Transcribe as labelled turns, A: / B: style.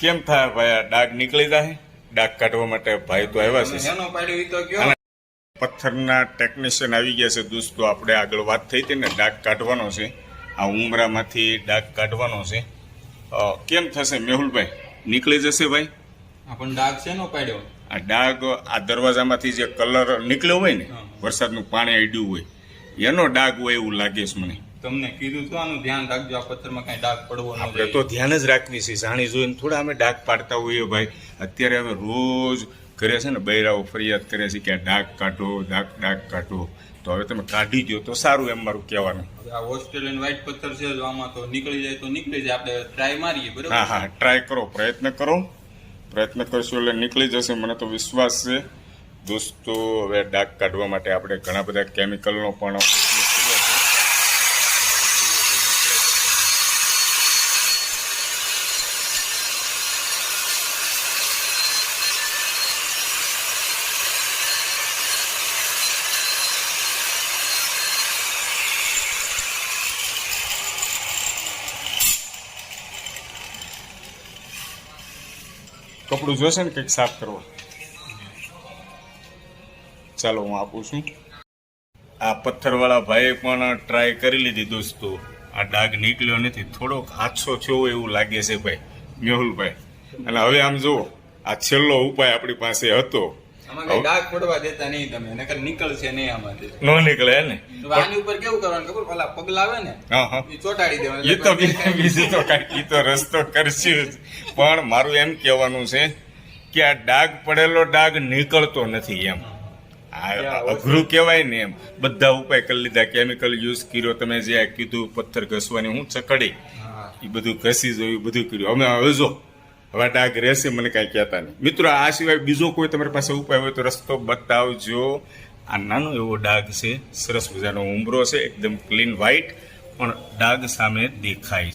A: કેમ થાય ભાઈ આ ડાઘ નીકળી જાય ડાઘ કાઢવા માટે ભાઈ તો આવ્યા છે. પથ્થરના ટેકનિશિયન આવી ગયા છે દોસ્તો આપણે આગળ વાત થઈ હતી ને ડાઘ કાઢવાનો છે. આ ઉમરામાંથી ડાઘ કાઢવાનો છે. કેમ થશે મેહુલભાઈ? નીકળી જશે ભાઈ?
B: પણ ડાઘ શેનો પાડ્યો?
A: આ ડાઘ આ દરવાજામાંથી જે કલર નીકળ્યો હોય ને વરસાદનું પાણી અડ્યું હોય એનો ડાઘ હોય એવું લાગે છે મને.
B: તમને કીધું તો આનું ધ્યાન રાખજો. આ પથ્થરમાં કાંઈ ડાઘ પડવો ન
A: આપણે તો ધ્યાન જ રાખવી છે. જાણી જોઈને થોડા અમે ડાઘ પાડતા હોઈએ ભાઈ. અત્યારે અમે રોજ કરે છે ને બૈરાઓ ફરિયાદ કરે છે કે આ ડાઘ કાઢો ડાઘ ડાઘ કાઢો. તો હવે તમે કાઢી દો તો સારું એમ મારું કહેવાનું.
B: હવે આ ઓસ્ટ્રેલિયન વ્હાઈટ પથ્થર છે જો આમાં તો નીકળી જાય તો નીકળી જાય. આપણે ટ્રાય મારીએ બરાબર?
A: હા હા ટ્રાય કરો પ્રયત્ન કરો. પ્રયત્ન કરશો એટલે નીકળી જશે. મને તો વિશ્વાસ છે. દોસ્તો હવે ડાઘ કાઢવા માટે આપણે ઘણા બધા કેમિકલનો પણ ઉપયોગ કર્યો છે કપડું જોશે ને કંઈક સાફ કરવા? ચાલો, હું આપું છું. આ પથ્થરવાળા ભાઈએ પણ ટ્રાય કરી લીધી દોસ્તો. આ ડાઘ નીકળ્યો નથી. થોડોક હાથસો થયો એવું લાગે છે ભાઈ. મેહુલભાઈ. અને હવે આમ જુઓ, આ છેલ્લો ઉપાય આપણી પાસે હતો.
B: કઈ પડવા દેતા નહીં તમે નકર નીકળશે નહીં આમાંથી.
A: ન નીકળે ને?
B: આની ઉપર કેવું કરવાનું ખબર? પેલા પગલા આવે ને
A: હા હા.
B: એ ચોટાડી દેવાનું
A: એ તો બીજું તો તો રસ્તો કરશે પણ મારું એમ કહેવાનું છે કે આ ડાઘ પડેલો ડાઘ નીકળતો નથી એમ. આ અઘરું કહેવાય ને એમ. બધા ઉપાય કરી લીધા. કેમિકલ યુઝ કર્યો તમે જે કીધું પથ્થર ઘસવાની હું ચકડી. એ બધું ઘસી જોયું બધું કર્યું. અમે હવે જો હવે ડાઘ રહેશે મને કાંઈ કહેતા નહીં. મિત્રો, આ સિવાય બીજો કોઈ તમારી પાસે ઉપાય હોય તો રસ્તો બતાવજો. આ નાનો એવો ડાઘ છે. સરસ મજાનો ઉમરો છે. એકદમ ક્લીન વ્હાઈટ પણ ડાઘ સામે દેખાય